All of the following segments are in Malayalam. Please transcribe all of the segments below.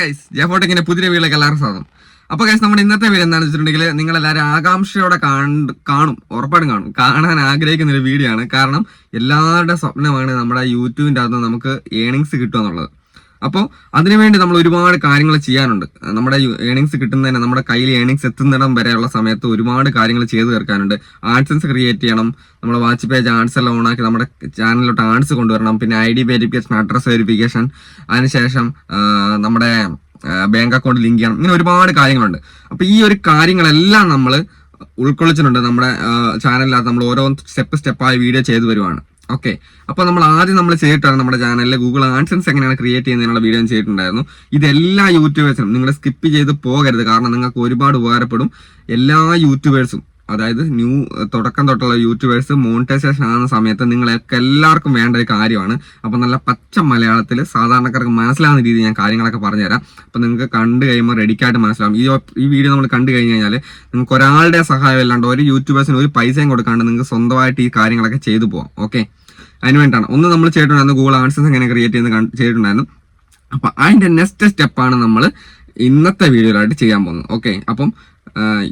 ഗൈസ് ഇങ്ങനെ പുതിയ വീട്ടിലേക്ക് എല്ലാവർക്കും സ്വാഗതം. അപ്പൊ ഗൈസ് നമ്മുടെ ഇന്നത്തെ വീഡിയോ എന്താണെന്ന് വെച്ചിട്ടുണ്ടെങ്കിൽ നിങ്ങൾ എല്ലാവരും ആകാംക്ഷയോടെ കാണും ഉറപ്പായിട്ടും കാണും. കാണാൻ ആഗ്രഹിക്കുന്ന ഒരു വീഡിയോ ആണ്. കാരണം എല്ലാവരുടെ സ്വപ്നമാണ് നമ്മുടെ യൂട്യൂബിന്റെ അകത്ത് നമുക്ക് ഏണിങ്സ് കിട്ടുക എന്നുള്ളത്. അപ്പോൾ അതിനുവേണ്ടി നമ്മൾ ഒരുപാട് കാര്യങ്ങൾ ചെയ്യാനുണ്ട്. നമ്മുടെ ഏണിങ്സ് കിട്ടുന്നതിന് നമ്മുടെ കയ്യിൽ ഏണിങ്സ് എത്തുന്നിടം വരെയുള്ള സമയത്ത് ഒരുപാട് കാര്യങ്ങൾ ചെയ്തു തീർക്കാനുണ്ട്. ആഡ്സൻസ് ക്രിയേറ്റ് ചെയ്യണം. നമ്മുടെ വാച്ച് പേജ് ആഡ്സ് എല്ലാം ഓണാക്കി നമ്മുടെ ചാനലിലോട്ട് ആഡ്സ് കൊണ്ടുവരണം. പിന്നെ I D verification address verification അതിനുശേഷം നമ്മുടെ ബാങ്ക് അക്കൗണ്ട് ലിങ്ക് ചെയ്യണം. ഇങ്ങനെ ഒരുപാട് കാര്യങ്ങളുണ്ട്. അപ്പോൾ ഈ ഒരു കാര്യങ്ങളെല്ലാം നമ്മൾ ഉൾക്കൊള്ളിച്ചിട്ടുണ്ട്. നമ്മുടെ ചാനലിനകത്ത് നമ്മൾ ഓരോ സ്റ്റെപ്പ് സ്റ്റെപ്പായി വീഡിയോ ചെയ്തു വരുവാണ്. ഓക്കെ അപ്പോൾ നമ്മൾ ആദ്യം നമ്മൾ ചെയ്തിട്ടാണ് നമ്മുടെ ചാനലിലെ ഗൂഗിൾ ആൻസൻസ് എങ്ങനെയാണ് ക്രിയേറ്റ് ചെയ്യുന്നതിനുള്ള വീഡിയോ ചെയ്തിട്ടുണ്ടായിരുന്നു. ഇതെല്ലാ യൂട്യൂബേഴ്സിനും നിങ്ങൾ സ്കിപ്പ് ചെയ്ത് പോകരുത്. കാരണം നിങ്ങൾക്ക് ഒരുപാട് ഉപകാരപ്പെടും. എല്ലാ യൂട്യൂബേഴ്സും അതായത് ന്യൂ തുടക്കം തൊട്ടുള്ള യൂട്യൂബേഴ്സ് മോണിറ്റൈസേഷൻ ആകുന്ന സമയത്ത് നിങ്ങൾക്ക് എല്ലാവർക്കും വേണ്ട ഒരു കാര്യമാണ്. അപ്പോൾ നല്ല പച്ച മലയാളത്തിൽ സാധാരണക്കാർക്ക് മനസ്സിലാവുന്ന രീതിയിൽ ഞാൻ കാര്യങ്ങളൊക്കെ പറഞ്ഞുതരാം. അപ്പോൾ നിങ്ങൾക്ക് കണ്ടു കഴിയുമ്പോൾ റെഡിക്കായിട്ട് മനസ്സിലാവും. ഈ ഈ വീഡിയോ നമ്മൾ കണ്ടു കഴിഞ്ഞ് കഴിഞ്ഞാൽ നിങ്ങൾക്ക് ഒരാളുടെ സഹായം ഇല്ലാണ്ട് ഒരു യൂട്യൂബേഴ്സിന് ഒരു പൈസയും കൊടുക്കാണ്ട് നിങ്ങൾക്ക് സ്വന്തമായിട്ട് ഈ കാര്യങ്ങളൊക്കെ ചെയ്തു പോവാം. ഓക്കെ അതിന് വേണ്ടിയിട്ടാണ്. ഒന്ന് നമ്മൾ ചെയ്തിട്ടുണ്ടായിരുന്നു ഗൂഗിൾ ആൻസേഴ്സ് എങ്ങനെ ക്രിയേറ്റ് കണ്ട് ചെയ്തിട്ടുണ്ടായിരുന്നു. അപ്പം അതിന്റെ നെക്സ്റ്റ് സ്റ്റെപ്പാണ് നമ്മൾ ഇന്നത്തെ വീഡിയോയിലായിട്ട് ചെയ്യാൻ പോകുന്നത് ഓക്കെ അപ്പം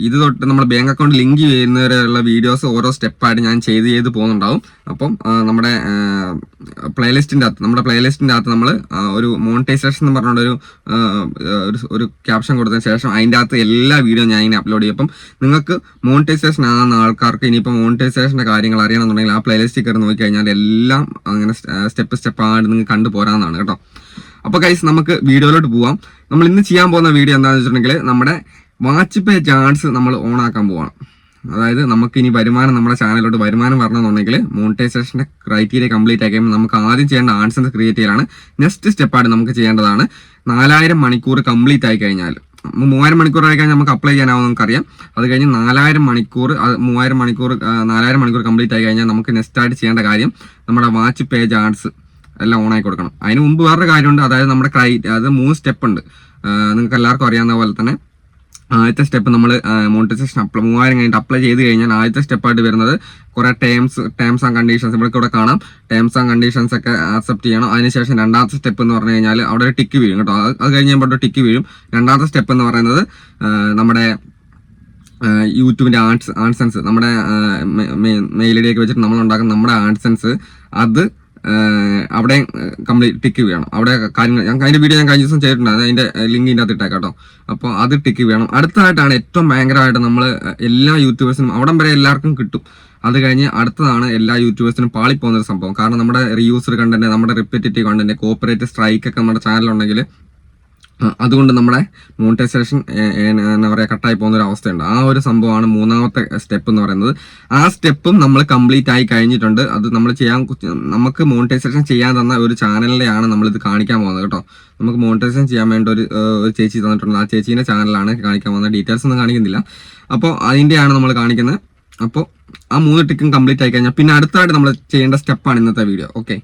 ഇത് തൊട്ട് നമ്മുടെ ബാങ്ക് അക്കൗണ്ട് ലിങ്ക് ചെയ്യുന്നവരെയുള്ള വീഡിയോസ് ഓരോ സ്റ്റെപ്പായിട്ട് ഞാൻ ചെയ്ത് ചെയ്ത് പോകുന്നുണ്ടാവും. അപ്പം നമ്മുടെ പ്ലേലിസ്റ്റിന്റെ അകത്ത് നമ്മുടെ പ്ലേലിസ്റ്റിന്റെ അകത്ത് നമ്മൾ ഒരു മോണിറ്റൈസേഷൻ എന്ന് പറഞ്ഞൊരു ഒരു ക്യാപ്ഷൻ കൊടുത്തതിന് ശേഷം അതിന്റെ അകത്ത് എല്ലാ വീഡിയോ ഞാൻ ഇങ്ങനെ അപ്ലോഡ് ചെയ്യും. അപ്പം നിങ്ങൾക്ക് മോണിറ്റൈസേഷൻ ആകുന്ന ആൾക്കാർക്ക് ഇനിയിപ്പോൾ മോണിറ്റൈസേഷന്റെ കാര്യങ്ങൾ അറിയണമെന്നുണ്ടെങ്കിൽ ആ പ്ലേലിസ്റ്റിൽ കയറി നോക്കിക്കഴിഞ്ഞാൽ എല്ലാം അങ്ങനെ സ്റ്റെപ്പ് സ്റ്റെപ്പായിട്ട് നിങ്ങൾക്ക് കണ്ടു പോരാന്നാണ് കേട്ടോ. അപ്പൊ ഗൈസ് നമുക്ക് വീഡിയോയിലോട്ട് പോവാം. നമ്മൾ ഇന്ന് ചെയ്യാൻ പോകുന്ന വീഡിയോ എന്താണെന്ന് വെച്ചിട്ടുണ്ടെങ്കിൽ നമ്മുടെ വാച്ച് പേ ചാൻസ് നമ്മൾ ഓൺ ആക്കാൻ പോവാണ്. അതായത് നമുക്ക് ഇനി വരുമാനം നമ്മുടെ ചാനലിലോട്ട് വരുമാനം വരണമെന്നുണ്ടെങ്കിൽ മോണിറ്റൈസേഷന്റെ ക്രൈറ്റീരിയ കംപ്ലീറ്റ് ആക്കി നമുക്ക് ആദ്യം ചെയ്യേണ്ട ആൻസൻസ് ക്രിയേറ്റ് ചെയ്യലാണ്. നെക്സ്റ്റ് സ്റ്റെപ്പായിട്ട് നമുക്ക് ചെയ്യേണ്ടതാണ് നാലായിരം മണിക്കൂർ കംപ്ലീറ്റ് ആയി കഴിഞ്ഞാൽ മൂവായിരം മണിക്കൂർ ആയി കഴിഞ്ഞാൽ നമുക്ക് അപ്ലൈ ചെയ്യാനാവും നമുക്കറിയാം. അത് കഴിഞ്ഞ് നാലായിരം മണിക്കൂർ മൂവായിരം മണിക്കൂർ നാലായിരം മണിക്കൂർ കംപ്ലീറ്റ് ആയി കഴിഞ്ഞാൽ നമുക്ക് നെക്സ്റ്റ് ആയിട്ട് ചെയ്യേണ്ട കാര്യം നമ്മുടെ വാച്ച് പേജ് ആർട്സ് എല്ലാം ഓൺ ആയി കൊടുക്കണം. അതിന് മുമ്പ് വേറൊരു കാര്യമുണ്ട്. അതായത് നമ്മുടെ ക്രൈ അത് മൂന്ന് സ്റ്റെപ്പ് ഉണ്ട് നിങ്ങൾക്ക് എല്ലാവർക്കും അറിയാവുന്ന പോലെ തന്നെ ആദ്യത്തെ സ്റ്റെപ്പ് നമ്മൾ മോണിറ്റൈസേഷൻ അപ്ലൈ മൂവായിരം കഴിഞ്ഞിട്ട് അപ്ലൈ ചെയ്ത് കഴിഞ്ഞാൽ ആദ്യത്തെ സ്റ്റെപ്പായിട്ട് വരുന്നത് കുറെ ടേംസ് ടേംസ് ആൻഡ് കണ്ടീഷൻസ് ഇവിടെ കാണാം. ടേംസ് ആൻഡ് കണ്ടീഷൻസ് ഒക്കെ ആക്സെപ്റ്റ് ചെയ്യണം. അതിനുശേഷം രണ്ടാമത്തെ സ്റ്റെപ്പ് എന്ന് പറഞ്ഞു കഴിഞ്ഞാൽ അവിടെ ഒരു ടിക്ക് വീഴും കേട്ടോ. അത് കഴിഞ്ഞാൽ കഴിഞ്ഞ് കഴിയുമ്പോൾ ടിക്ക് വീഴും. രണ്ടാമത്തെ സ്റ്റെപ്പ് എന്ന് പറയുന്നത് നമ്മുടെ യൂട്യൂബിന്റെ ആർട്സ് ആൻസൻസ് നമ്മുടെ മെയിൽ ഐ ഡി ഒക്കെ വെച്ചിട്ട് നമ്മൾ ഉണ്ടാക്കുന്ന നമ്മുടെ ആൺസെൻസ് അത് അവിടെ കംപ്ലീറ്റ് ടിക്ക് വേണം. അവിടെ കാര്യങ്ങൾ ഞാൻ അതിന്റെ വീഡിയോ ഞാൻ കഴിഞ്ഞ ദിവസം ചെയ്തിട്ടുണ്ട്. അതിന്റെ ലിങ്ക് ഇതിനകത്ത് അകത്ത് കേട്ടോ. അപ്പോൾ അത് ടിക്ക് വേണം. അടുത്തതായിട്ടാണ് ഏറ്റവും ഭയങ്കരമായിട്ട് നമ്മൾ എല്ലാ യൂട്യൂബേഴ്സിനും അവിടം വരെ എല്ലാവർക്കും കിട്ടും. അത് കഴിഞ്ഞ് അടുത്തതാണ് എല്ലാ യൂട്യൂബേഴ്സിനും പാളിപ്പോകുന്ന ഒരു സംഭവം. കാരണം നമ്മുടെ റീയൂസർ കണ്ടന്റ് നമ്മുടെ റിപ്പറ്റേറ്റീവ് കണ്ടന്റ് കോപ്പറേറ്റ് സ്ട്രൈക്ക് ഒക്കെ നമ്മുടെ ചാനലുണ്ടെങ്കിൽ അതുകൊണ്ട് നമ്മുടെ മോണിറ്റൈസേഷൻ എന്താ പറയുക കട്ടായി പോകുന്ന ഒരു അവസ്ഥയുണ്ട്. ആ ഒരു സംഭവമാണ് മൂന്നാമത്തെ സ്റ്റെപ്പ് എന്ന് പറയുന്നത്. ആ സ്റ്റെപ്പും നമ്മൾ കംപ്ലീറ്റ് ആയി കഴിഞ്ഞിട്ടുണ്ട്. അത് നമ്മൾ ചെയ്യാൻ നമുക്ക് മോണിറ്റൈസേഷൻ ചെയ്യാൻ തന്ന ഒരു ചാനലിലെയാണ് നമ്മളിത് കാണിക്കാൻ പോകുന്നത് കേട്ടോ. നമുക്ക് മോണിറ്റൈസേഷൻ ചെയ്യാൻ വേണ്ട ഒരു ഒരു ചേച്ചി തന്നിട്ടുണ്ട്. ആ ചേച്ചീന്റെ ചാനലാണ് കാണിക്കാൻ പോകുന്നത്. ഡീറ്റെയിൽസ് ഒന്നും കാണിക്കുന്നില്ല. അപ്പോൾ അതിന്റെയാണ് നമ്മൾ കാണിക്കുന്നത്. അപ്പോൾ ആ മൂന്ന് ടിക്കും കംപ്ലീറ്റ് ആയി കഴിഞ്ഞാൽ പിന്നെ അടുത്തായിട്ട് നമ്മൾ ചെയ്യേണ്ട സ്റ്റെപ്പാണ് ഇന്നത്തെ വീഡിയോ ഓക്കെ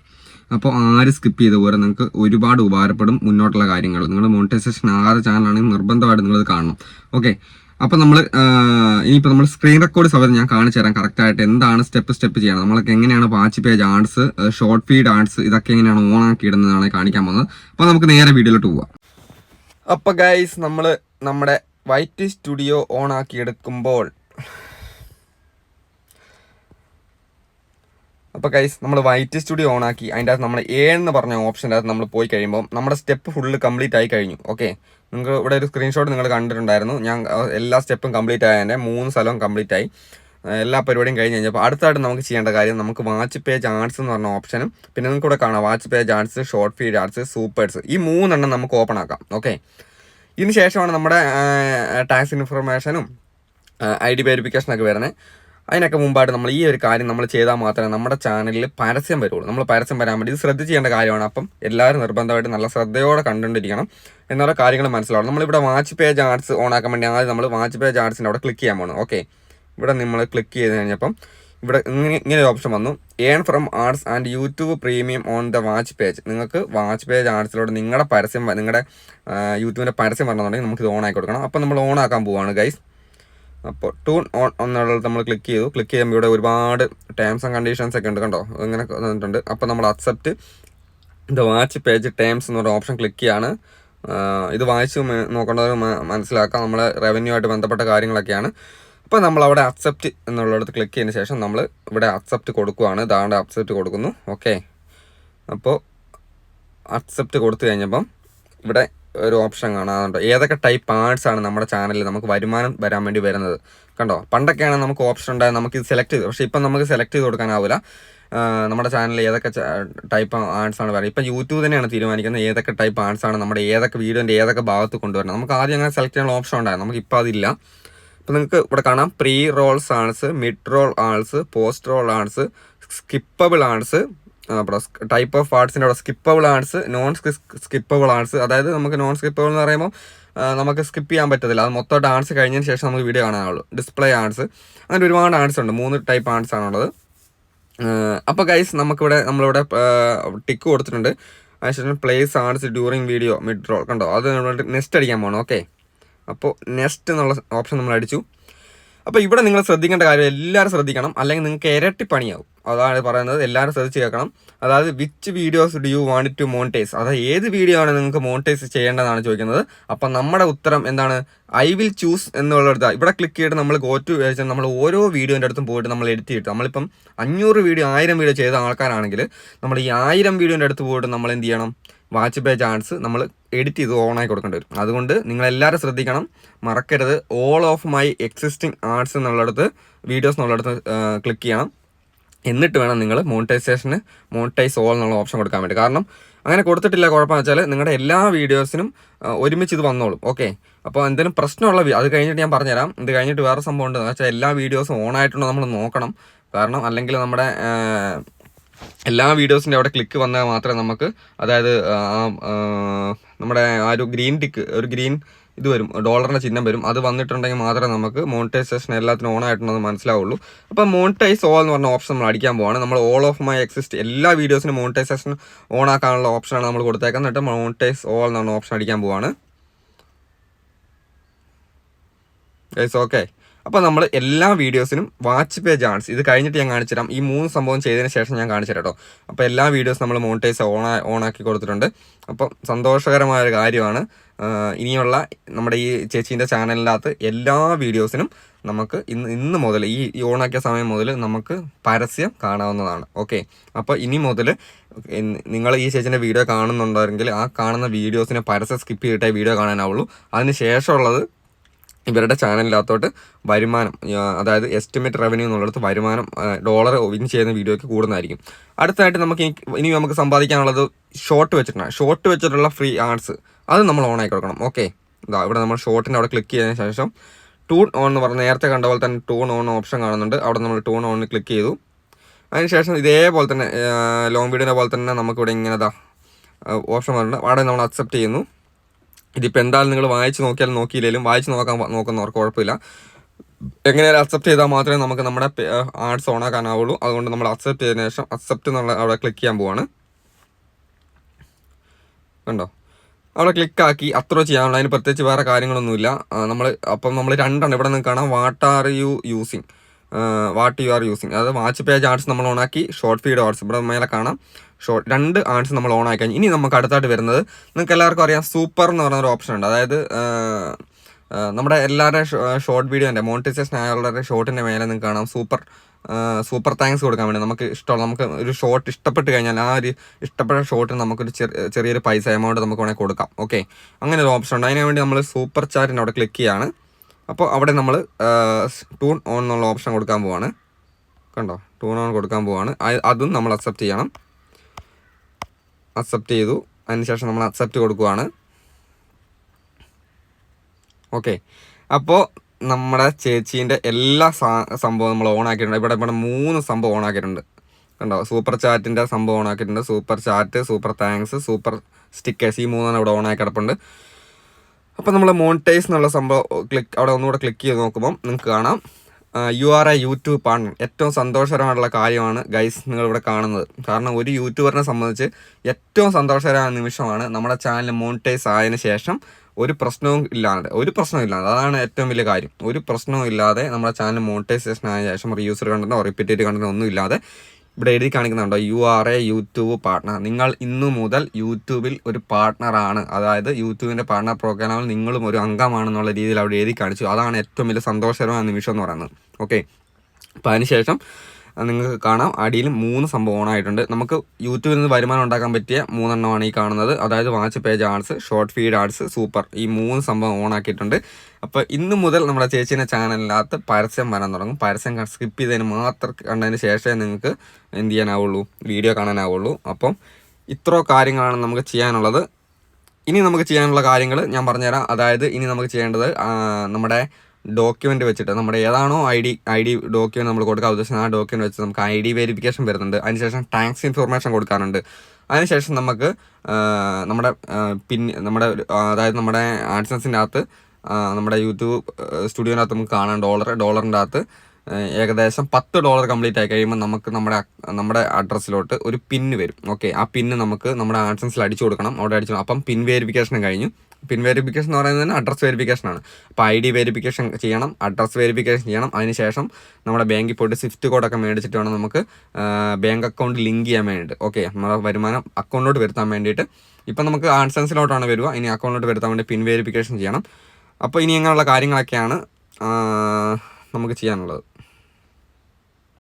അപ്പോൾ ആര് സ്കിപ്പ് ചെയ്ത പോലെ നിങ്ങൾക്ക് ഒരുപാട് ഉപകാരപ്പെടും മുന്നോട്ടുള്ള കാര്യങ്ങൾ. നിങ്ങൾ മോണിറ്റൈസേഷൻ ആകാതെ ചാനലാണെങ്കിൽ നിർബന്ധമായിട്ട് നിങ്ങൾ കാണണം. ഓക്കെ അപ്പോൾ നമ്മൾ ഇനിയിപ്പോൾ നമ്മൾ സ്ക്രീൻ റെക്കോർഡ് സമയത്ത് ഞാൻ കാണിച്ചു തരാം കറക്റ്റായിട്ട് എന്താണ് സ്റ്റെപ്പ് സ്റ്റെപ്പ് ചെയ്യണം. നമ്മളൊക്കെ എങ്ങനെയാണ് watch page ads short feed ads ഇതൊക്കെ എങ്ങനെയാണ് ഓൺ ആക്കി ഇടുന്നതാണ് കാണിക്കാൻ പോകുന്നത്. അപ്പോൾ നമുക്ക് നേരെ വീഡിയോയിലോട്ട് പോവാം. അപ്പോൾ ഗൈസ് നമ്മൾ നമ്മുടെ വൈറ്റ് സ്റ്റുഡിയോ ഓൺ ആക്കി എടുക്കുമ്പോൾ അപ്പോൾ കൈസ് നമ്മൾ വൈറ്റ് സ്റ്റുഡിയോ ഓൺ ആക്കി അതിന്റെ അകത്ത് നമ്മൾ എ എന്ന് പറഞ്ഞ ഓപ്ഷന്റെ അകത്ത് നമ്മൾ പോയി കഴിയുമ്പോൾ നമ്മുടെ സ്റ്റെപ്പ് ഫുള്ള് കംപ്ലീറ്റ് ആയി കഴിഞ്ഞു ഓക്കെ നിങ്ങൾക്ക് ഇവിടെ ഒരു സ്ക്രീൻഷോട്ട് നിങ്ങൾ കണ്ടിട്ടുണ്ടായിരുന്നു. ഞാൻ എല്ലാ സ്റ്റെപ്പും കംപ്ലീറ്റ് ആയതിന്റെ മൂന്ന് സ്ഥലവും കംപ്ലീറ്റ് ആയി. എല്ലാ പരിപാടിയും കഴിഞ്ഞ് കഴിഞ്ഞപ്പോൾ അടുത്തായിട്ട് നമുക്ക് ചെയ്യേണ്ട കാര്യം നമുക്ക് വാച്ച് പേജ് ആർട്സ് എന്ന് പറഞ്ഞ ഓപ്ഷനും പിന്നെ നിങ്ങൾക്ക് ഇവിടെ കാണാം watch page ads short feed ads supers ഈ മൂന്നെണ്ണം നമുക്ക് ഓപ്പൺ ആക്കാം ഓക്കെ ഇതിന് ശേഷമാണ് നമ്മുടെ ടാക്സ് ഇൻഫർമേഷനും ഐ ഡി വെരിഫിക്കേഷനൊക്കെ വരുന്നത് അതിനൊക്കെ മുമ്പായിട്ട് നമ്മൾ ഈ ഒരു കാര്യം നമ്മൾ ചെയ്താൽ മാത്രമേ നമ്മുടെ ചാനലിൽ പരസ്യം വരുള്ളൂ. നമ്മൾ പരസ്യം വരാൻ വേണ്ടി ഇത് ശ്രദ്ധിച്ച് ചെയ്യേണ്ട കാര്യമാണ്. അപ്പം എല്ലാവരും നിർബന്ധമായിട്ട് നല്ല ശ്രദ്ധയോടെ കണ്ടുകൊണ്ടിരിക്കണം. എന്നുള്ള കാര്യങ്ങൾ മനസ്സിലാവും നമ്മളിവിടെ വാച്ച് പേജ് ആർട്സ് ഓൺ ആക്കാൻ വേണ്ടി ആദ്യം നമ്മൾ വാച്ച് പേജ് ആർട്സിന്റെ അവിടെ ക്ലിക്ക് ചെയ്യാൻ പോകണം. ഓക്കെ. ഇവിടെ നമ്മൾ ക്ലിക്ക് ചെയ്ത് കഴിഞ്ഞപ്പം ഇവിടെ ഇങ്ങനെ ഇങ്ങനെ ഒരു ഓപ്ഷൻ വന്നു. Earn from ads and YouTube premium on the watch page. നിങ്ങൾക്ക് വാച്ച് പേജ് ആർട്സിലൂടെ നിങ്ങളുടെ പരസ്യം നിങ്ങളുടെ യൂട്യൂബിന്റെ പരസ്യം വരണമെന്നുണ്ടെങ്കിൽ നമുക്ക് ഇത് ഓൺ ആക്കി കൊടുക്കണം. അപ്പോൾ നമ്മൾ ഓൺ ആക്കാൻ പോവുകയാണ് ഗൈസ്. അപ്പോൾ ടൂൺ ഓൺ എന്നുള്ളത് നമ്മൾ ക്ലിക്ക് ചെയ്തു. ക്ലിക്ക് ചെയ്യുമ്പോൾ ഇവിടെ ഒരുപാട് ടേംസ് ആൻഡ് കണ്ടീഷൻസ് ഒക്കെ ഉണ്ട് കണ്ടോ? ഇങ്ങനെ വന്നിട്ടുണ്ട്. അപ്പോൾ നമ്മൾ accept the watch page terms എന്ന് പറഞ്ഞ ഓപ്ഷൻ ക്ലിക്ക് ചെയ്യാണ്. ഇത് വായിച്ച് നോക്കേണ്ടത് മനസ്സിലാക്കാം. നമ്മളെ റവന്യൂ ആയിട്ട് ബന്ധപ്പെട്ട കാര്യങ്ങളൊക്കെയാണ്. അപ്പോൾ നമ്മൾ അവിടെ അക്സെപ്റ്റ് എന്നുള്ളിടത്ത് ക്ലിക്ക് ചെയ്തതിന് ശേഷം നമ്മൾ ഇവിടെ അക്സെപ്റ്റ് കൊടുക്കുകയാണ് ഇതാണ്ട് അക്സെപ്റ്റ് കൊടുക്കുന്നു. ഓക്കെ അപ്പോൾ അക്സെപ്റ്റ് കൊടുത്തു കഴിഞ്ഞപ്പം ഇവിടെ ഒരു ഓപ്ഷൻ കാണാറുണ്ട്. ഏതൊക്കെ ടൈപ്പ് ആർട്സ് ആണ് നമ്മുടെ ചാനലിൽ നമുക്ക് വരുമാനം വരാൻ വേണ്ടി വരുന്നത്? കണ്ടോ? പണ്ടൊക്കെയാണ് നമുക്ക് ഓപ്ഷൻ ഉണ്ടായത് നമുക്ക് ഇത് സെലക്ട് ചെയ്ത്. പക്ഷേ ഇപ്പം നമുക്ക് സെലക്ട് ചെയ്ത് കൊടുക്കാനാവില്ല നമ്മുടെ ചാനലിൽ ഏതൊക്കെ ടൈപ്പ് ആർട്സ് ആണ് വരുന്നത്? ഇപ്പം യൂട്യൂബ് തന്നെയാണ് തീരുമാനിക്കുന്നത് ഏതൊക്കെ ടൈപ്പ് ആർട്സ് ആണ് നമ്മുടെ ഏതൊക്കെ വീഡിയോന്റെ ഏതൊക്കെ ഭാഗത്ത് കൊണ്ടുവരണം നമുക്ക് ആദ്യം അങ്ങനെ സെലക്ട് ചെയ്യാനുള്ള ഓപ്ഷൻ ഉണ്ടായിരുന്നു. നമുക്ക് ഇപ്പോൾ അതില്ല. അപ്പോൾ നിങ്ങൾക്ക് ഇവിടെ കാണാം. Pre rolls ads mid roll ads post roll ads skippable ads type of ആർട്സിന്റെ അവിടെ skippable ads non skippable ads അതായത് നമുക്ക് നോൺ സ്കിപ്പബിൾ എന്ന് പറയുമ്പോൾ നമുക്ക് സ്കിപ്പ് ചെയ്യാൻ പറ്റത്തില്ല. അത് മൊത്തം ആർട്സ് കഴിഞ്ഞതിന് ശേഷം നമുക്ക് വീഡിയോ കാണാനുള്ളൂ. ഡിസ്പ്ലേ ആർട്സ് അങ്ങനെ ഒരുപാട് ആർട്സ് ഉണ്ട്. മൂന്ന് ടൈപ്പ് ആർട്സ് ആണുള്ളത്. അപ്പോൾ ഗൈസ് നമുക്കിവിടെ നമ്മളിവിടെ ടിക്ക് കൊടുത്തിട്ടുണ്ട്. അതിനുശേഷം place ads during video mid roll കണ്ടോ? അത് നമ്മൾ നെക്സ്റ്റ് അടിക്കാൻ പോകണം ഓക്കെ അപ്പോൾ നെക്സ്റ്റ് എന്നുള്ള ഓപ്ഷൻ നമ്മൾ അടിച്ചു. അപ്പോൾ ഇവിടെ നിങ്ങൾ ശ്രദ്ധിക്കേണ്ട കാര്യം എല്ലാവരും ശ്രദ്ധിക്കണം. അല്ലെങ്കിൽ നിങ്ങൾക്ക് ഇരട്ടി പണിയാവും. അതാണ് പറയുന്നത്. എല്ലാവരും ശ്രദ്ധിച്ച് കേൾക്കണം. അതായത് which videos do you want to monetize അതായത് ഏത് വീഡിയോ ആണ് നിങ്ങൾക്ക് മോണിറ്റൈസ് ചെയ്യേണ്ടതാണ് ചോദിക്കുന്നത്. അപ്പം നമ്മുടെ ഉത്തരം എന്താണ്? ഐ വിൽ ചൂസ് എന്നുള്ളടത്ത്. ഇവിടെ ക്ലിക്ക് ചെയ്തിട്ട് നമ്മൾ ഗോ ടു വെച്ചാൽ നമ്മൾ ഓരോ വീഡിയോന്റെ അടുത്തും പോയിട്ട് നമ്മൾ എഡിറ്റ് ചെയ്തിട്ട് നമ്മളിപ്പം അഞ്ഞൂറ് വീഡിയോ ആയിരം വീഡിയോ ചെയ്ത ആൾക്കാരാണെങ്കിൽ നമ്മൾ ഈ ആയിരം വീഡിയോന്റെ അടുത്ത് പോയിട്ട് നമ്മൾ എന്ത് ചെയ്യണം? വാച്ച് പേ ചാൻസ് നമ്മൾ എഡിറ്റ് ചെയ്ത് ഓണായി കൊടുക്കേണ്ടി വരും. അതുകൊണ്ട് നിങ്ങൾ എല്ലാവരും ശ്രദ്ധിക്കണം. മറക്കരുത്. All of my existing ads എന്നുള്ളിടത്ത് വീഡിയോസ് എന്നുള്ളിടത്ത് ക്ലിക്ക് ചെയ്യണം. എന്നിട്ട് വേണം നിങ്ങൾ മോണിറ്റൈസേഷന് മോണിറ്റൈസ് ഓൾ എന്നുള്ള ഓപ്ഷൻ കൊടുക്കാൻ വേണ്ടി. കാരണം അങ്ങനെ കൊടുത്തിട്ടില്ല കുഴപ്പമെന്ന് വെച്ചാൽ നിങ്ങളുടെ എല്ലാ വീഡിയോസിനും ഒരുമിച്ച് ഇത് വന്നോളും. ഓക്കെ അപ്പോൾ എന്തെങ്കിലും പ്രശ്നമുള്ള അത് കഴിഞ്ഞിട്ട് ഞാൻ പറഞ്ഞുതരാം. ഇത് കഴിഞ്ഞിട്ട് വേറെ സംഭവം ഉണ്ടെന്ന് വെച്ചാൽ എല്ലാ വീഡിയോസും ഓൺ ആയിട്ടുണ്ടോ. നമ്മൾ നോക്കണം. കാരണം അല്ലെങ്കിൽ നമ്മുടെ എല്ലാ വീഡിയോസിന്റെ അവിടെ ക്ലിക്ക് വന്നാൽ മാത്രമേ നമുക്ക് അതായത് നമ്മുടെ ആ ഒരു ഗ്രീൻ ടിക്ക് ഒരു ഗ്രീൻ ഇത് വരും ഡോളറിന്റെ ചിഹ്നം വരും. അത് വന്നിട്ടുണ്ടെങ്കിൽ മാത്രമേ നമുക്ക് മോണിറ്റൈസേഷൻ എല്ലാത്തിനും ഓൺ ആയിട്ടുണ്ടെന്ന് മനസ്സിലാവുള്ളൂ. അപ്പോൾ മോണിറ്റൈസ് ഓൾ എന്ന് പറഞ്ഞ ഓപ്ഷൻ നമ്മൾ അടിക്കാൻ പോവാണ്. നമ്മൾ ഓൾ ഓഫ് മൈ എക്സിസ്റ്റ് എല്ലാ വീഡിയോസിനും മോണിറ്റൈസേഷൻ ഓൺ ആക്കാനുള്ള ഓപ്ഷനാണ് നമ്മൾ കൊടുത്തേക്കുന്നത്. എന്നിട്ട് മോണിറ്റൈസ് ഓൾ എന്ന് പറഞ്ഞ ഓപ്ഷൻ അടിക്കാൻ പോവാണ്. ഓക്കെ അപ്പോൾ നമ്മൾ എല്ലാ വീഡിയോസിനും വാച്ച് പേജ് ആണ്. ഇത് കഴിഞ്ഞിട്ട് ഞാൻ കാണിച്ചു തരാം. ഈ മൂന്ന് സംഭവം ചെയ്തതിന് ശേഷം ഞാൻ കാണിച്ചു തരാം കേട്ടോ. അപ്പോൾ എല്ലാ വീഡിയോസും നമ്മൾ മോണിറ്റൈസ് ഓൺ ഓണാക്കി കൊടുത്തിട്ടുണ്ട്. അപ്പം സന്തോഷകരമായ ഒരു കാര്യമാണ്. ഇനിയുള്ള നമ്മുടെ ഈ ചേച്ചീന്റെ ചാനലിനകത്ത് എല്ലാ വീഡിയോസിനും നമുക്ക് ഇന്ന് ഇന്ന് മുതൽ ഈ ഓണാക്കിയ സമയം മുതൽ നമുക്ക് പരസ്യം കാണാവുന്നതാണ്. ഓക്കെ? അപ്പോൾ ഇനി മുതൽ നിങ്ങൾ ഈ ചേച്ചീന്റെ വീഡിയോ കാണുന്നുണ്ടെങ്കിൽ ആ കാണുന്ന വീഡിയോസിനെ പരസ്യം സ്കിപ്പ് ചെയ്തിട്ടേ വീഡിയോ കാണാനാവുള്ളൂ. അതിന് ശേഷമുള്ളത് ഇവരുടെ ചാനലിനകത്തോട്ട് വരുമാനം അതായത് എസ്റ്റിമേറ്റ് റവന്യൂ എന്നുള്ളിടത്ത് വരുമാനം ഡോളർ വിൻ ചെയ്യുന്ന വീഡിയോയ്ക്ക് കൂടുന്നതായിരിക്കും. അടുത്തായിട്ട് നമുക്ക് ഇനി- നമുക്ക് സമ്പാദിക്കാനുള്ളത് ഷോർട്ട് വെച്ചിട്ടാണ്. ഷോർട്ട് വെച്ചിട്ടുള്ള ഫ്രീ ആർട്സ് അത് നമ്മൾ ഓൺ ആയി കൊടുക്കണം. ഓക്കെ ഇതാ ഇവിടെ നമ്മൾ ഷോർട്ടിന്റെ അവിടെ ക്ലിക്ക് ചെയ്തതിന് ശേഷം ടൂൺ ഓൺ എന്ന് പറഞ്ഞ നേരത്തെ കണ്ട പോലെ തന്നെ ടൂൺ ഓൺ ഓപ്ഷൻ കാണുന്നുണ്ട്. അവിടെ നമ്മൾ ടൂൺ ഓണിൽ ക്ലിക്ക് ചെയ്തു. അതിനുശേഷം ഇതേപോലെ തന്നെ ലോങ് വീഡിയോനെ പോലെ തന്നെ നമുക്കിവിടെ ഇങ്ങനെ ഓപ്ഷൻ വരുന്നുണ്ട് അവിടെ നമ്മൾ അക്സെപ്റ്റ് ചെയ്യുന്നു. ഇതിപ്പോൾ എന്തായാലും നിങ്ങൾ വായിച്ച് നോക്കിയാലും നോക്കിയില്ലെങ്കിലും വായിച്ച് നോക്കാൻ നോക്കുന്നവർക്ക് കുഴപ്പമില്ല. എങ്ങനെയാലും അക്സെപ്റ്റ് ചെയ്താൽ മാത്രമേ നമുക്ക് നമ്മുടെ ആർട്സ് ഓൺ ആക്കാനാവുള്ളൂ. അതുകൊണ്ട് നമ്മൾ അക്സെപ്റ്റ് ചെയ്തതിനു ശേഷം അക്സെപ്റ്റ് എന്നുള്ള അവിടെ ക്ലിക്ക് ചെയ്യാൻ പോവാണ്. കണ്ടോ? അവിടെ ക്ലിക്കാക്കി അത്ര ചെയ്യാനുള്ള. അതിന് പ്രത്യേകിച്ച് വേറെ കാര്യങ്ങളൊന്നുമില്ല. നമ്മൾ അപ്പം നമ്മൾ രണ്ടെണ്ണം ഇവിടെ നിന്ന് കാണാം. What are you using what you are using അതായത് വാച്ച് പേജ് ആർട്സ് നമ്മൾ ഓണാക്കി ഷോർട്ട് ഫീഡ് ആർട്സ് ഇവിടെ മേലെ കാണാം. ഷോർട്ട് രണ്ട് ആർട്സ് നമ്മൾ ഓൺ ആക്കി കഴിഞ്ഞു. ഇനി നമുക്ക് അടുത്തായിട്ട് വരുന്നത് നിങ്ങൾക്ക് എല്ലാവർക്കും അറിയാം സൂപ്പർ എന്ന് പറയുന്ന ഒരു ഓപ്ഷൻ ഉണ്ട്. അതായത് നമ്മുടെ എല്ലാവരുടെ ഷോർട്ട് വീഡിയോന്റെ മോണിറ്റൈസേഷൻ ആയുള്ള ഷോർട്ടിന്റെ മേലെ നിങ്ങൾക്ക് കാണാം സൂപ്പർ സൂപ്പർ താങ്ക്സ് കൊടുക്കാൻ വേണ്ടി. നമുക്ക് ഇഷ്ടമുള്ള നമുക്ക് ഒരു ഷോർട്ട് ഇഷ്ടപ്പെട്ട് കഴിഞ്ഞാൽ ആ ഒരു ഇഷ്ടപ്പെട്ട ഷോട്ടിന് നമുക്കൊരു ചെറിയ ചെറിയൊരു പൈസ എമൗണ്ട് നമുക്ക് വേണമെങ്കിൽ കൊടുക്കാം. ഓക്കെ അങ്ങനെ ഒരു ഓപ്ഷൻ ഉണ്ട്. അതിനു വേണ്ടി നമ്മൾ സൂപ്പർ ചാറ്റിന്റെ അവിടെ ക്ലിക്ക് ചെയ്യാണ്. അപ്പോൾ അവിടെ നമ്മൾ ടൂൺ ഓൺ എന്നുള്ള ഓപ്ഷൻ കൊടുക്കാൻ പോവാണ്. കണ്ടോ? ടൂൺ ഓൺ കൊടുക്കാൻ പോവാണ്. അതും നമ്മൾ അക്സെപ്റ്റ് ചെയ്യണം. അക്സെപ്റ്റ് ചെയ്തു. അതിനുശേഷം നമ്മൾ അക്സെപ്റ്റ് കൊടുക്കുവാണ്. ഓക്കെ അപ്പോൾ നമ്മുടെ ചേച്ചീന്റെ എല്ലാ സംഭവം നമ്മൾ ഓൺ ആക്കിയിട്ടുണ്ട്. ഇവിടെ ഇവിടെ മൂന്ന് സംഭവം ഓൺ ആക്കിയിട്ടുണ്ട്. കണ്ടോ? സൂപ്പർ ചാറ്റിന്റെ സംഭവം ഓൺ ആക്കിയിട്ടുണ്ട്. Super chat super thanks super stickers ഈ മൂന്നെണ്ണം ഇവിടെ ഓൺ ആയി കിടപ്പുണ്ട്. അപ്പോൾ നമ്മൾ മോണിറ്റൈസ് എന്നുള്ള സംഭവം ക്ലിക്ക് അവിടെ ഒന്നുകൂടെ ക്ലിക്ക് ചെയ്ത് നോക്കുമ്പോൾ നിങ്ങൾക്ക് കാണാം. You are a YouTube partner ഏറ്റവും സന്തോഷകരമായിട്ടുള്ള കാര്യമാണ് ഗൈസ് നിങ്ങൾ ഇവിടെ കാണുന്നത്. കാരണം ഒരു യൂട്യൂബറിനെ സംബന്ധിച്ച് ഏറ്റവും സന്തോഷകരമായ നിമിഷമാണ് നമ്മുടെ ചാനൽ മോണിറ്റൈസ് ആയതിനു ശേഷം ഒരു പ്രശ്നവും ഇല്ലാതെ ഒരു പ്രശ്നവും ഇല്ലാതെ അതാണ് ഏറ്റവും വലിയ കാര്യം. ഒരു പ്രശ്നവും ഇല്ലാതെ നമ്മുടെ ചാനൽ മോണിറ്റൈസേഷൻ ആയ ശേഷം റീയൂസർ കണ്ടോ റിപ്പീറ്റഡ് കണ്ടോ ഒന്നും ഇല്ലാതെ ഇവിടെ എഴുതി കാണിക്കുന്നുണ്ടോ? You are a YouTube partner നിങ്ങൾ ഇന്നു മുതൽ യൂട്യൂബിൽ ഒരു പാർട്ട്ണറാണ് അതായത് യൂട്യൂബിന്റെ പാർട്ണർ പ്രോഗ്രാമിൽ നിങ്ങളും ഒരു അംഗമാണെന്നുള്ള രീതിയിൽ അവിടെ എഴുതി കാണിച്ചു. അതാണ് ഏറ്റവും വലിയ സന്തോഷകരമായ നിമിഷം എന്ന് പറയുന്നത്. ഓക്കെ അപ്പോൾ അതിനുശേഷം നിങ്ങൾക്ക് കാണാം. അടിയിൽ മൂന്ന് സംഭവം ഓണായിട്ടുണ്ട് നമുക്ക് യൂട്യൂബിൽ നിന്ന് വരുമാനം ഉണ്ടാക്കാൻ പറ്റിയ മൂന്നെണ്ണമാണ് ഈ കാണുന്നത്. അതായത് watch page ads short feed ads super ഈ മൂന്ന് സംഭവം ഓണാക്കിയിട്ടുണ്ട് അപ്പോൾ ഇന്ന് മുതൽ നമ്മുടെ ചേച്ചീന്റെ ചാനലിനകത്ത് പരസ്യം വരാൻ തുടങ്ങും. പരസ്യം സ്കിപ്പ് ചെയ്തതിന് മാത്രം കണ്ടതിന് ശേഷമേ നിങ്ങൾക്ക് എന്ത് ചെയ്യാനാവുള്ളൂ? വീഡിയോ കാണാനാവുള്ളൂ. അപ്പം ഇത്രയോ കാര്യങ്ങളാണ് നമുക്ക് ചെയ്യാനുള്ളത്. ഇനി നമുക്ക് ചെയ്യാനുള്ള കാര്യങ്ങൾ ഞാൻ പറഞ്ഞുതരാം. അതായത് ഇനി നമുക്ക് ചെയ്യേണ്ടത് നമ്മുടെ ഡോക്യുമെന്റ് വെച്ചിട്ട് നമ്മുടെ ഏതാണോ I D I D document നമ്മൾ കൊടുക്കാൻ ഉദ്ദേശിക്കുന്ന ആ ഡോക്യുമെന്റ് വെച്ച് നമുക്ക് ഐ ഡി വെരിഫിക്കേഷൻ വരുന്നുണ്ട്. അതിനുശേഷം ടാക്സ് ഇൻഫോർമേഷൻ കൊടുക്കാറുണ്ട് അതിനുശേഷം നമുക്ക് നമ്മുടെ പിൻ നമ്മുടെ അതായത് നമ്മുടെ ആഡ്സൻസിന്റെ അകത്ത് നമ്മുടെ യൂട്യൂബ് സ്റ്റുഡിയോനകത്ത് നമുക്ക് കാണാം ഡോളർ ഡോളറിന്റെ അകത്ത് ഏകദേശം പത്ത് ഡോളർ കംപ്ലീറ്റ് ആയി കഴിയുമ്പോൾ നമുക്ക് നമ്മുടെ നമ്മുടെ അഡ്രസ്സിലോട്ട് ഒരു പിന്ന് വരും. ഓക്കെ ആ പിന്ന് നമുക്ക് നമ്മുടെ ആഡ്സൻസിൽ അടിച്ചു കൊടുക്കണം. അവിടെ അടിച്ചു അപ്പം പിൻ വെരിഫിക്കേഷൻ കഴിഞ്ഞു. പിൻ വെരിഫിക്കേഷൻ എന്ന് പറയുന്നത് അഡ്രസ് വെരിഫിക്കേഷൻ ആണ്. അപ്പോൾ ഐ ഡി വെരിഫിക്കേഷൻ ചെയ്യണം അഡ്രസ് വെരിഫിക്കേഷൻ ചെയ്യണം. അതിനുശേഷം നമ്മുടെ ബാങ്കിൽ പോയിട്ട് സ്വിഫ്റ്റ് കോഡൊക്കെ മേടിച്ചിട്ട് വേണം നമുക്ക് ബാങ്ക് അക്കൗണ്ട് ലിങ്ക് ചെയ്യാൻ വേണ്ടിയിട്ട്. ഓക്കെ നമ്മുടെ വരുമാനം അക്കൗണ്ടിലോട്ട് വരുത്താൻ വേണ്ടിയിട്ട്. ഇപ്പം നമുക്ക് ആൻസൻസിലോട്ടാണ് വരിക. ഇനി അക്കൗണ്ടിലോട്ട് വരുത്താൻ വേണ്ടി പിൻ വെരിഫിക്കേഷൻ ചെയ്യണം. അപ്പോൾ ഇനി ഇങ്ങനെയുള്ള കാര്യങ്ങളൊക്കെയാണ് നമുക്ക് ചെയ്യാനുള്ളത്.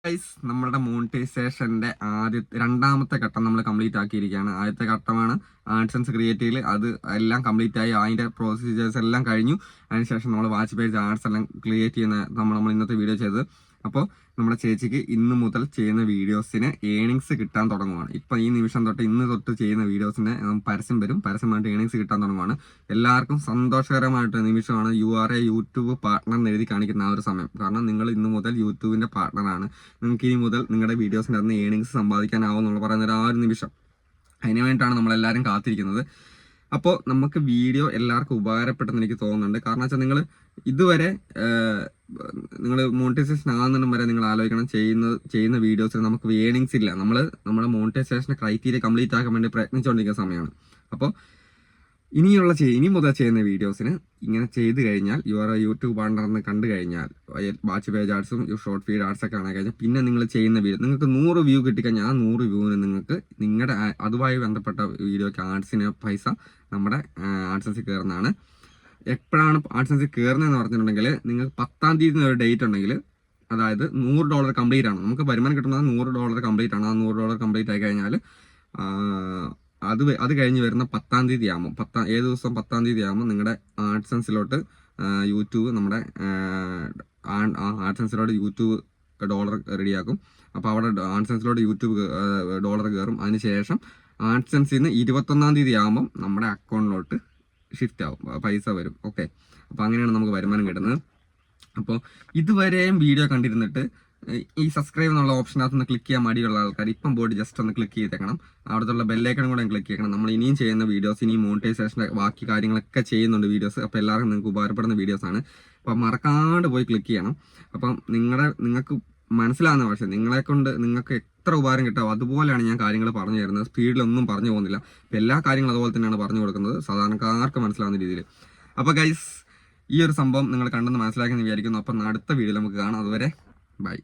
ഗൈസ് നമ്മുടെ മോണിറ്റൈസേഷന്റെ ആദ്യ രണ്ടാമത്തെ ഘട്ടം നമ്മൾ കംപ്ലീറ്റ് ആക്കിയിരിക്കുകയാണ്. ആദ്യത്തെ ഘട്ടമാണ് ആഡ്സൻസ് ക്രിയേറ്റീവിൽ അത് എല്ലാം കംപ്ലീറ്റ് ആയി. അതിന്റെ പ്രൊസീജിയേഴ്സ് എല്ലാം കഴിഞ്ഞു. അതിനുശേഷം നമ്മൾ വാച്ച് പേജ് ആർട്സ് എല്ലാം ക്രിയേറ്റ് ചെയ്യുന്ന നമ്മൾ നമ്മൾ ഇന്നത്തെ വീഡിയോ ചെയ്തത്. അപ്പോൾ നമ്മുടെ ചേച്ചിക്ക് ഇന്ന് മുതൽ ചെയ്യുന്ന വീഡിയോസിന് ഏണിങ്സ് കിട്ടാൻ തുടങ്ങുവാണ്. ഇപ്പം ഈ നിമിഷം തൊട്ട് ഇന്ന് തൊട്ട് ചെയ്യുന്ന വീഡിയോസിന് പരസ്യം വരും. പരസ്യമായിട്ട് ഏണിങ്സ് കിട്ടാൻ തുടങ്ങുവാണ്. എല്ലാവർക്കും സന്തോഷകരമായിട്ട് നിമിഷമാണ്. You are a YouTube partner എന്ന് എഴുതി കാണിക്കുന്ന ആ ഒരു സമയം. കാരണം നിങ്ങൾ ഇന്ന് മുതൽ യൂട്യൂബിന്റെ പാർട്ട്ണറാണ് നിങ്ങൾക്ക് ഇനി മുതൽ നിങ്ങളുടെ വീഡിയോസിന്റെ അന്ന് ഏണിങ്സ് സമ്പാദിക്കാനാവും എന്നുള്ള പറയുന്ന ഒരു ആ ഒരു നിമിഷം. അതിനു വേണ്ടിയിട്ടാണ് നമ്മളെല്ലാവരും കാത്തിരിക്കുന്നത്. അപ്പോൾ നമുക്ക് വീഡിയോ എല്ലാവർക്കും ഉപകാരപ്പെട്ടെന്ന് എനിക്ക് തോന്നുന്നുണ്ട്. കാരണം വെച്ചാൽ നിങ്ങൾ ഇതുവരെ നിങ്ങൾ മോണിറ്റൈസേഷൻ ആകുന്നതിനും വരെ നിങ്ങൾ ആലോചിക്കണം. ചെയ്യുന്ന ചെയ്യുന്ന വീഡിയോസിൽ നമുക്ക് വേണിങ്സ് ഇല്ല. നമ്മൾ നമ്മുടെ മോണിറ്റൈസേഷൻ ക്രൈറ്റീരിയ കംപ്ലീറ്റ് ആക്കാൻ വേണ്ടി പ്രയത്നിച്ചുകൊണ്ടിരിക്കുന്ന സമയമാണ് അപ്പോൾ ഇനിയുള്ള ഇനി മുതൽ ചെയ്യുന്ന വീഡിയോസിന് ഇങ്ങനെ ചെയ്ത് കഴിഞ്ഞാൽ യുവർ യൂട്യൂബ് ആണെന്ന് കണ്ടു കഴിഞ്ഞാൽ വാച്ച് പേജ് ആർട്സും ഷോർട്ട് ഫീഡ് ആർട്സ് ഒക്കെ കാണാൻ കഴിഞ്ഞാൽ പിന്നെ നിങ്ങൾ ചെയ്യുന്ന വീഡിയോ നിങ്ങൾക്ക് നൂറ് വ്യൂ കിട്ടിക്കഴിഞ്ഞാൽ ആ നൂറ് വ്യൂവിന് നിങ്ങൾക്ക് നിങ്ങളുടെ അതുമായി ബന്ധപ്പെട്ട വീഡിയോക്ക് ആർട്സിന് പൈസ നമ്മുടെ ആർട്സ് സയൻസിൽ കയറുന്നതാണ്. എപ്പോഴാണ് ആർട്സ് സയൻസിൽ കയറുന്നതെന്ന് പറഞ്ഞിട്ടുണ്ടെങ്കിൽ നിങ്ങൾക്ക് പത്താം തീയതി ഒരു ഡേറ്റ് ഉണ്ടെങ്കിൽ അതായത് നൂറ് ഡോളർ കംപ്ലീറ്റ് ആണ്. നമുക്ക് വരുമാനം കിട്ടുന്നത് നൂറ് ഡോളർ കംപ്ലീറ്റ് ആണ്. ആ നൂറ് ഡോളർ കംപ്ലീറ്റ് ആയി കഴിഞ്ഞാൽ അത് അത് കഴിഞ്ഞ് വരുന്ന പത്താം തീയതി ആകുമ്പോൾ പത്താം ഏത് ദിവസം പത്താം തീയതി ആകുമ്പോൾ നിങ്ങളുടെ ആർട്സ് ആഡ്സൻസിലോട്ട് യൂട്യൂബ് നമ്മുടെ ആർട്സ് സയൻസിലോട്ട് യൂട്യൂബ് ഡോളർ റെഡിയാക്കും അപ്പോൾ അവിടെ ആർട്സ് ആഡ്സൻസിലോട്ട് യൂട്യൂബ് ഡോളർ കയറും. അതിന് ശേഷം ആഡ്സൻസിൽ നിന്ന് ഇരുപത്തൊന്നാം തീയതി ആകുമ്പം നമ്മുടെ അക്കൗണ്ടിലോട്ട് ഷിഫ്റ്റ് ആവും പൈസ വരും. ഓക്കെ അപ്പോൾ അങ്ങനെയാണ് നമുക്ക് വരുമാനം കിട്ടുന്നത്. അപ്പോൾ ഇതുവരെയും വീഡിയോ കണ്ടിരുന്നിട്ട് ഈ സബ്സ്ക്രൈബ് എന്നുള്ള ഓപ്ഷനകത്ത് നിന്ന് ക്ലിക്ക് ചെയ്യാൻ മടിയുള്ള ആൾക്കാർ ഇപ്പം പോയിട്ട് ജസ്റ്റ് ഒന്ന് ക്ലിക്ക് ചെയ്തേക്കണം. അവിടുത്തെ ബെല്ലേക്കണം കൂടെ ക്ലിക്ക് ചെയ്യണം. നമ്മൾ ഇനിയും ചെയ്യുന്ന വീഡിയോസ് ഇനി മോണിറ്റൈസേഷന്റെ ബാക്കി കാര്യങ്ങളൊക്കെ ചെയ്യുന്നുണ്ട് വീഡിയോസ് അപ്പോൾ എല്ലാവർക്കും നിങ്ങൾക്ക് ഉപകാരപ്പെടുന്ന വീഡിയോസ് ആണ്. അപ്പം മറക്കാണ്ട് പോയി ക്ലിക്ക് ചെയ്യണം. അപ്പം നിങ്ങളുടെ നിങ്ങൾക്ക് മനസ്സിലാകുന്ന പക്ഷേ നിങ്ങളെ കൊണ്ട് നിങ്ങൾക്ക് എത്ര ഉപകാരം കിട്ടാവും അതുപോലെയാണ് ഞാൻ കാര്യങ്ങൾ പറഞ്ഞു തരുന്നത്. സ്പീഡിലൊന്നും പറഞ്ഞു പോകുന്നില്ല. അപ്പം എല്ലാ കാര്യങ്ങളും അതുപോലെ തന്നെയാണ് പറഞ്ഞു കൊടുക്കുന്നത്. സാധാരണക്കാർക്ക് മനസ്സിലാവുന്ന രീതിയിൽ. അപ്പോൾ ഗൈസ് ഈ ഒരു സംഭവം നിങ്ങൾ കണ്ടെന്ന് മനസ്സിലാക്കി വിചാരിക്കുന്നു. അപ്പം അടുത്ത വീഡിയോയിൽ നമുക്ക് കാണാം. അതുവരെ ബൈ